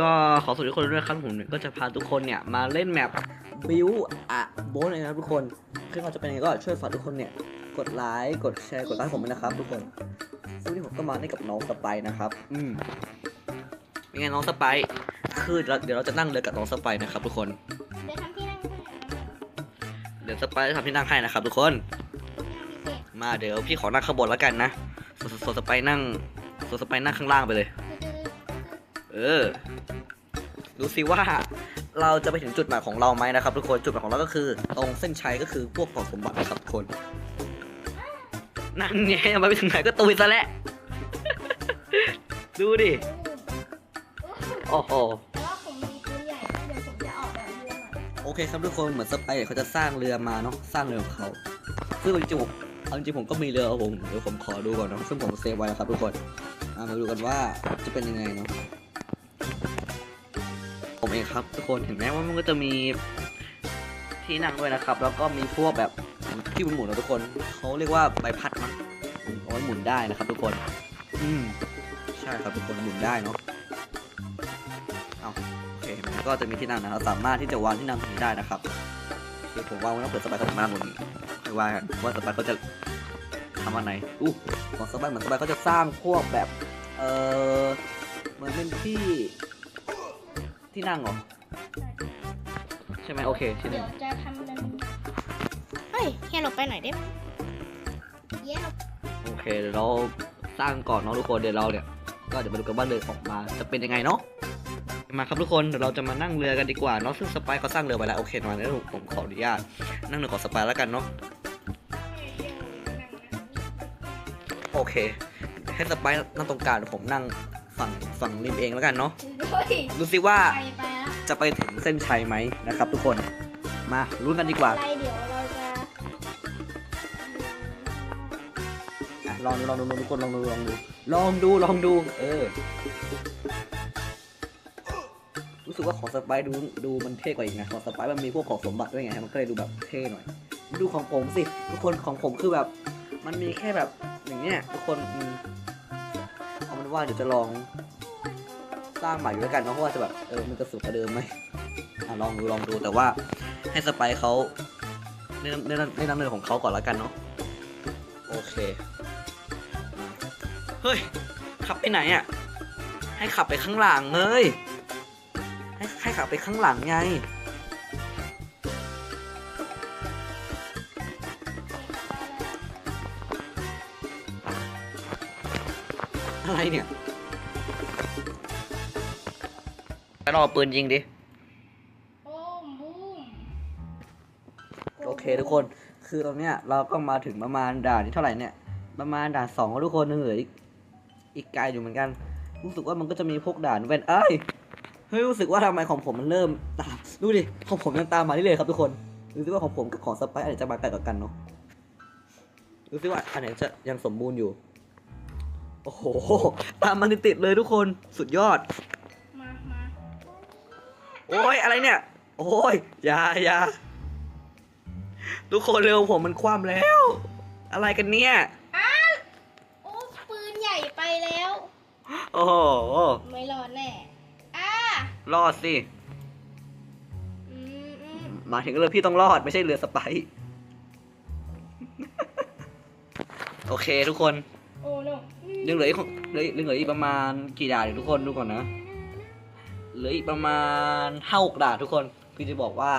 ก็ขอสวัสดีทุกคนด้วยครับผมเนี่ยก็จะพาทุกคนเนี่ยมาเล่นแมปบิวอะโบนเลยนะครับทุกคนคือเขาจะเป็นยังไงก็ช่วยฝากทุกคนเนี่ยกดไลค์กดแชร์กดไลค์ผมด้วยนะครับ ทุกคนซึ่งวันนี้ผมก็มาได้กับน้องสไปนะครับ อืมเป็นไงน้องสไปคือเดี๋ยวเราจะนั่งเรือกับน้องสไปนะครับ ทุกคนเดี๋ยวสไปจะทำที่นั่งให้นะครับ ทุกคน มาเดี๋ยวพี่ขอนั่งข้างบนแล้วกันนะส่วนส่วนสไปนั่งส่วนสไปนั่งข้างล่างไปเลย เออ ดูสิว่าเราจะไปถึงจุดหมายของเราไหมนะครับ ทุกคนจุดหมายของเราก็คือ ตรงเส้นชัยก็คือพวกกล่องสมบัตินะครับทุกคน นั่นไงยังไม่ไปถึงไหนก็ตุยซะแล้ว ดูดิ โอ้โหแต่ว่าผมมีปืนใหญ่นะเดี๋ยวผมจะอเรือหน่อยโอเคครับทุกคนเหมือนสไปร์เขาจะสร้างเรือมาเนาะสร้างเรือของเขาซึ่งจริงๆผมเอาจริงๆผมก็มีเรือของผมเดี๋ยวผมขอดูก่อนเนาะซึ่งผมเซฟไว้แล้วครับทุกคนมาดูกันว่าจะเป็นยังไงเนาะ ผมครับทุกคนเห็นไหมว่ามันก็จะมีที่นั่งด้วยนะครับ แล้วก็มีพวกแบบที่หมุนๆนะทุกคนเขาเรียกว่าใบพัดมั้งมเอาไว้หมุนได้นะครับ ทุกคน อืมใช่ครับทุกคนหมุนได้เนาะเอาโอเคมันก็จะมีที่นั่งนะครับสามารถที่จะวางที่นั่งตรงนี้ได้นะครับคือผมวางไว้แล้วเปิดสบายเขาจะมาบนนี้ไม่ว่ากันว่าสบายเขาจะทำอะไรอู้ของสบายเหมือนสบายเขาจะสร้างพวกแบบเออเหมือนเป็นที่ ที่นั่งเหรอ ใช่ไหมโอเคที่เดี๋นั่ยงวจะทำเป็นเฮ้ยเฮียหลบไปหน่อยได้ไหมเย้หลบโอเคเดี๋ยวเราสร้างก่อนเนาะทุกคนเดี๋ยวเราเนี่ย ก็เดี๋ยวมาดูกันว่าเรือออกมาจะเป็นยังไงเนาะมาครับทุกคนเดี๋ยวเราจะมานั่งเรือกันดีกว่าเนาะซึ่งสไปร์เขาสร้างเรือไปแล้วโอเคหน่อยแล้วผมขออนุญาตนั่งเรือของสไปร์แล้วกันเนาะโอเคให้สไปร์นั่งตรงกลางเดี๋ยวผมนั่ง ฝั่งฝั่งริมเองแล้วกันเนาะเฮ้ยดูสิว่าไปไปแล้วจะไปถึงเส้นชัยไหมนะครับ ทุกคนมาลุ้นกันดีกว่าอะไรเดี๋ยวเราจะอะลองดูลองดูทุกคนลองดูลองดูลองดูลองดู เออ รู้สึกว่าของสไปร์ดูดูมันเท่กว่าอีกนะของสไปร์มันมีพวกของสมบัติด้วยไงมันก็เลยดูแบบเท่หน่อย ดูของผมสิทุกคนของผมคือแบบ มันมีแค่แบบอย่างเนี้ยทุกคน อืมเอาเป็นว่าเดี๋ยวจะลองสร้างใหม่อยู่แล้วยกันเนาะเพราะว่าจะแบบเออมันจะสุดกว่าเดิมไหมอะลองดูลองดูแต่ว่าให้สไปร์เขาแนะนำแนะนำแนะนำเรื่องของเขาก่อนแล้วกันเนาะโอเคเฮ้ยขับไปไหนอะให้ขับไปข้างหลังเลยให้ให้ขับไปข้างหลังไง อะไรเนี่ย ไปรอปืนยิงดิโอ้มบูมโอเคทุกคน คือตอนเนี้ยเราก็มาถึงประมาณด่านที่เท่าไหร่เนี่ย ประมาณด่านสองแล้วทุกคนยังเหลืออีกอีกไกลอยู่เหมือนกัน รู้สึกว่ามันก็จะมีพวกด่านแว่นเอ้ย เฮ้ยรู้สึกว่าทำไมของผมมันเริ่มตาม ดูดิ ของผมยังตามมาเรื่อยๆครับทุกคน รู้สึกว่าของผมกับของสไปร์อันไหนจะมาไกลกว่ากันเนาะ รู้สึกว่าอันไหนจะยังสมบูรณ์อยู่ โอ้โห ตามมันติดๆเลยทุกคนสุดยอด มามาโอ้ยอะไรเนี่ย โอ้ยอย่าอย่าทุกคนเร็วผมมันคว่ำแล้ว อะไรกันเนี่ย อ้าโอ้ปืนใหญ่ไปแล้ว โอ้โหไม่รอดแน่อ่ารอดสิ อืมอืมหมายถึงเรือพี่ต้องรอดไม่ใช่เรือสไปร์โอเคทุกคน โอ้โน ยังเหลืออีกเหลือเหลืออีกประมาณกี่ด่านอยู่ทุกคนดูก่อนนะเหลืออีกประมาณห้าหกด่านทุกคนพี่จะบอกว่า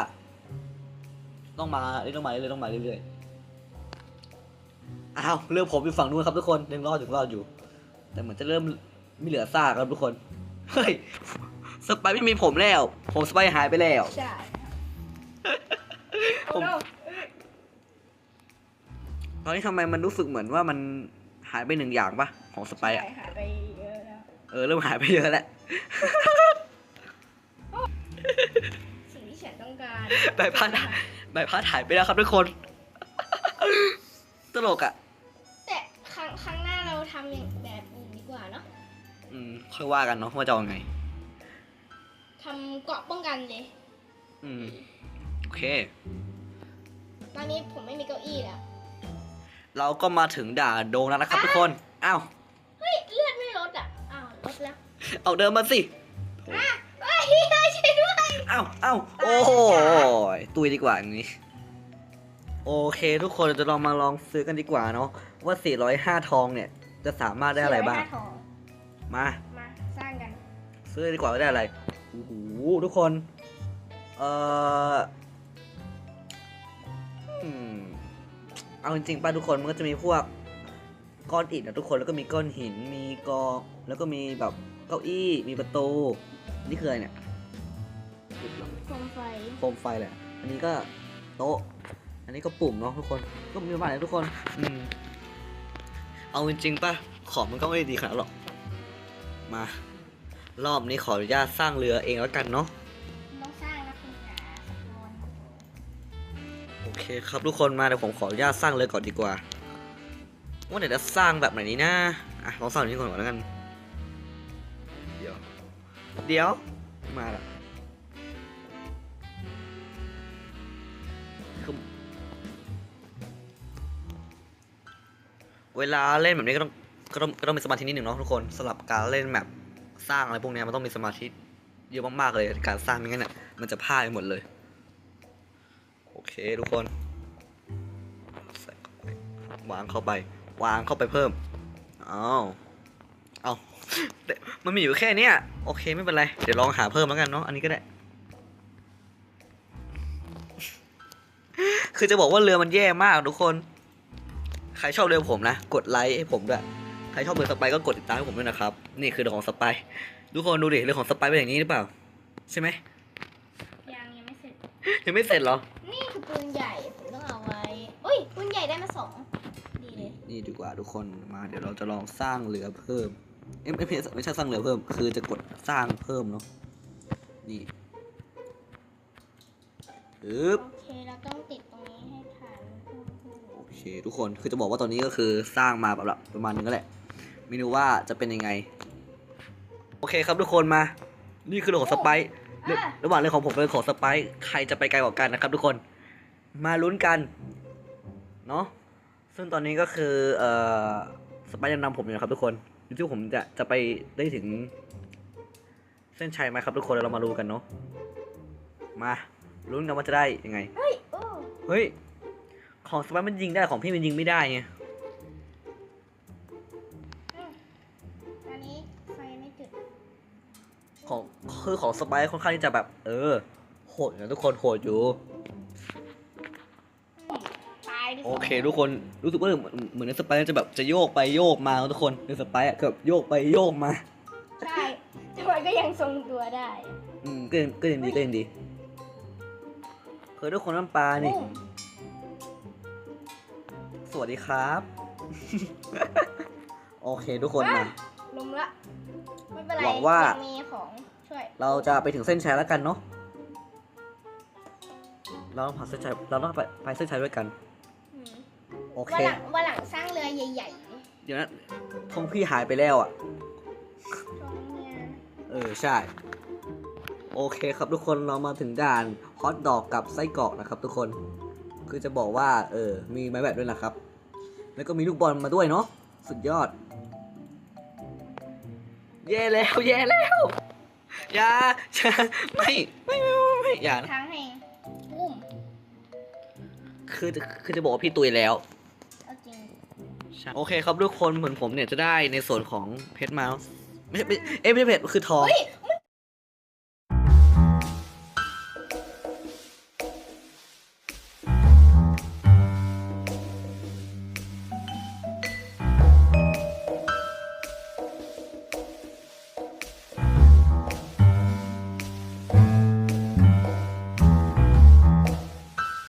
ต้องมาเรื่อยต้องมาเรื่อยต้องมาเรื่อยๆอ้าวเรือผมอยู่ฝั่งนู้นครับทุกคนยังรอดถึงรอดอยู่ แต่เหมือนจะเริ่มไม่เหลือซากครับทุกคนเฮ้ยสไปร์ไม่มีผมแล้ว ผมสไปร์หายไปแล้วใช่ผมโอ้โนตอนนี้ทำไมมันรู้สึกเหมือนว่ามัน หายไปหนึ่งอย่างปะของสไปร์อะใช่หายไปเยอะแล้วเออเริ่มหายไปเยอะแล้วสิ่งที่ฉันต้องการใบพัดใบพัดหายไปแล้วครับทุกคน ตลกอะแต่ครั้งครั้งหน้าเราทำอย่างแบบอื่นดีกว่าเนาะอืมค่อยว่ากันเนาะว่าจะเอาไงทำเกราะป้องกันเลย อืม โอเค ตอนนี้ผมไม่มีเก้าอี้แล้ว เราก็มาถึงด่านโดงแล้วนะครับทุกคนอ้าวเฮ้ยเลือดไม่ลดอะอ้าวลดแล้วเอาเดินมาสิโถเอ้าเอ้าโอ้โหตุยดีกว่าอย่างนี้ โอเคทุกคนเราจะลองมาลองซื้อกันดีกว่าเนาะว่า 405 ทองเนี่ย จะสามารถได้อะไรบ้างสี่ยห้ทองมา มาสร้างกัน ซื้อดีกว่าว่าได้อะไรโอ้โหทุกคน เอ่ออืม เอาจริงๆป่ะทุกคนมันก็จะมีพวกก้อนอิฐนะทุกคนแล้วก็มีก้อนหินมีกอง แล้วก็มีแบบเก้าอี้มีประตู นี่คืออะไรเนี่ยโคมไฟโคมไฟแหละ อันนี้ก็โต๊ะ อันนี้ก็ปุ่มเนาะทุกคนก็มีประมาณนี้ทุกคนอืมเอาจริงๆป่ะของมันก็ไม่ได้ดีขนาดนั้นหรอกมารอบนี้ขออนุญาตสร้างเรือเองแล้วกันเนาะ โอเคครับทุกคนมาเดี๋ยวผมขออนุญาตสร้างเรือก่อนดีกว่าว่าเดี๋ยวจะสร้างแบบไหนนี้นะอะลองสร้างแบบนี้ก่อนแล้วกัน เดี๋ยว เดี๋ยว มาละเวลาเล่นแบบนี้ก็ต้องก็ต้องก็ต้องมีสมาธินิดหนึ่งเนาะทุกคนสำหรับการเล่นแบบสร้างอะไรพวกเนี้ยมันต้องมีสมาธิเยอะมากๆเลยการสร้างไม่งั้นเนี่ยมันจะพลาดไปหมดเลย เคทุกคนใส่เข้าไปวางเข้าไป วางเข้าไปเพิ่มเอาเอาแต่มันมีอยู่แค่เนี้ยโอเคไม่เป็นไร เดี๋ยวลองหาเพิ่มแล้วกันเนาะอันนี้ก็ได้ คือจะบอกว่าเรือมันแย่มากทุกคน ใครชอบเรือผมนะ กดไลค์ให้ผมด้วย ใครชอบเรือสไปร์ก็กดติดตามให้ผมด้วยนะครับ นี่คือเรือของสไปร์ทุกคนดูดิเรือของสไปร์เป็นอย่างนี้หรือเปล่า ใช่ไหมยังยังไม่เสร็จยังไม่เสร็จเหรอ นี่ นี่ดีกว่าทุกคนมาเดี๋ยวเราจะลองสร้างเรือเพิ่มเอ้ยไม่ไม่ไม่ใช่สร้างเรือเพิ่ม คือจะกดสร้างเพิ่มเนาะนี่อึ๊บโอเคเราต้องติดตรงนี้ให้ทันโอเคทุกคนคือจะบอกว่าตอนนี้ก็คือสร้างมาแบบประมาณนึงก็แหละไม่รู้ว่าจะเป็นยังไง โอเคครับทุกคนมา นี่คือเรื่องของสไปซ์เรื่องระหว่างเรื่องของผมกับเรื่องของสไปซ์ใครจะไปไกลกว่ากันนะครับ ทุกคน มาลุ้นกัน เนาะ ซึ่งตอนนี้ก็คือเอ่อสไปซ์ยังนำผมอยู่นะครับทุกคนอยู่ที่ผมจะจะไปได้ถึง เส้นชัยไหมครับทุกคนเดี๋ยวเรามาดูกันเนาะมาลุ้นกันว่าจะได้ยังไง เฮ้ยโอ้เฮ้ย ของสไปซ์มันยิงได้ของพี่มันยิงไม่ได้ไงอืมอันนี้ไฟไม่จุดของคือของสไปซ์ค่อนข้างที่จะแบบ เออ โหดอยู่นะทุกคนโหดอยู่ เคทุกคนรู้สึกว่าเหมือนเหมือนในสไปซ์จะแบบจะโยกไปโยกมานะทุกคนในสไปซ์อะคือแบบโยกไปโยกมาใช่แต่มันก็ยังทรงตัวได้อืมก็ยังก็ยังดีก็ยังดีคือทุกคนน้ำปลานี่อืมสวัสดีครับ โอเคทุกคนมาลมละไม่เป็นไรหวังว่างมีของช่วยเราจะไปถึงเส้นชัยแล้วกันเนาะเราต้องผ่านเส้นชัยเราต้องไปไปเส้นชัยด้วยกันอืม โอเค วันหลังวันหลังสร้างเรือใหญ่เดี๋ยวนะทงพี่หายไปแล้วอะ ๆตรงเนี้ยเออใช่ โอเคครับทุกคนเรามาถึงด่านฮอตดอกกับไส้กรอกนะครับ ทุกคนคือจะบอกว่าเออมีไม้แบบด้วยนะครับ แล้วก็มีลูกบอลมาด้วยเนาะสุดยอดแย่แล้วแย่แล้วอย่าอย่าไม่ไม่ไม่ไม่ไม่อย่านะทั้งให้อุ้มคือจะคือจะบอกว่าพี่ตุยแล้วเอาจริง โอเคครับทุกคนเหมือนผมเนี่ยจะได้ในส่วนของเพชรมาไม่ใช่ไม่เอ้ยไม่ใช่เพชรคือทอง เฮ้ย